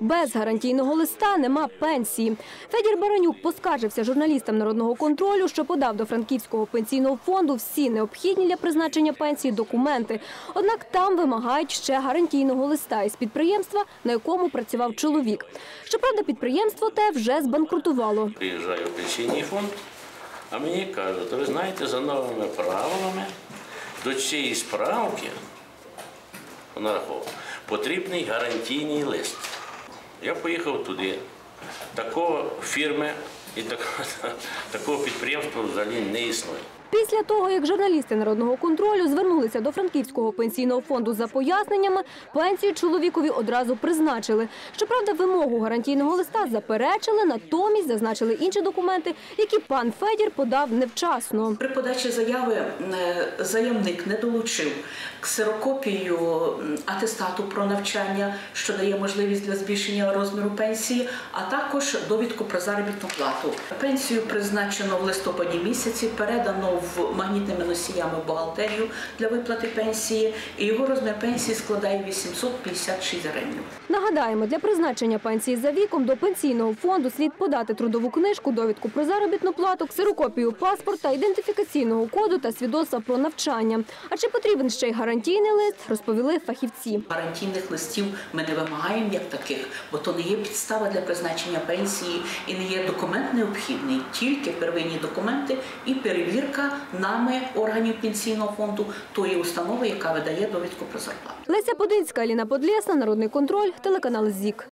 Без гарантійного листа нема пенсії. Федір Баранюк поскаржився журналістам народного контролю, що подав до Франківського пенсійного фонду всі необхідні для призначення пенсії документи. Однак там вимагають ще гарантійного листа із підприємства, на якому працював чоловік. Щоправда, підприємство те вже збанкрутувало. Приїжджаю в пенсійний фонд, а мені кажуть, ви знаєте, за новими правилами до цієї справки потрібний гарантійний лист. Я поїхав туди. Такого фірми і такого, такого підприємства взагалі не існує. Після того, як журналісти народного контролю звернулися до Франківського пенсійного фонду за поясненнями, пенсію чоловікові одразу призначили. Щоправда, вимогу гарантійного листа заперечили, натомість зазначили інші документи, які пан Федір подав невчасно. При подачі заяви е, заявник не долучив ксерокопію атестату про навчання, що дає можливість для збільшення розміру пенсії, а також довідку про заробітну плату. Пенсію призначено в листопаді місяці, передано в магнітними носіями бухгалтерію для виплати пенсії, і його розмір пенсії складає 856 гривень. Нагадаємо, для призначення пенсії за віком до пенсійного фонду слід подати трудову книжку, довідку про заробітну плату, ксерокопію паспорта, ідентифікаційного коду та свідоцтва про навчання. А чи потрібен ще й гарантійний лист, розповіли фахівці. Гарантійних листів ми не вимагаємо як таких, бо то не є підстава для призначення пенсії і не є документ необхідний, тільки первинні документи і перевірка нами органів пенсійного фонду тої установи, яка видає довідку про зарплату. Леся Подинська, Аліна Подлєсна, Народний контроль, телеканал ЗІК.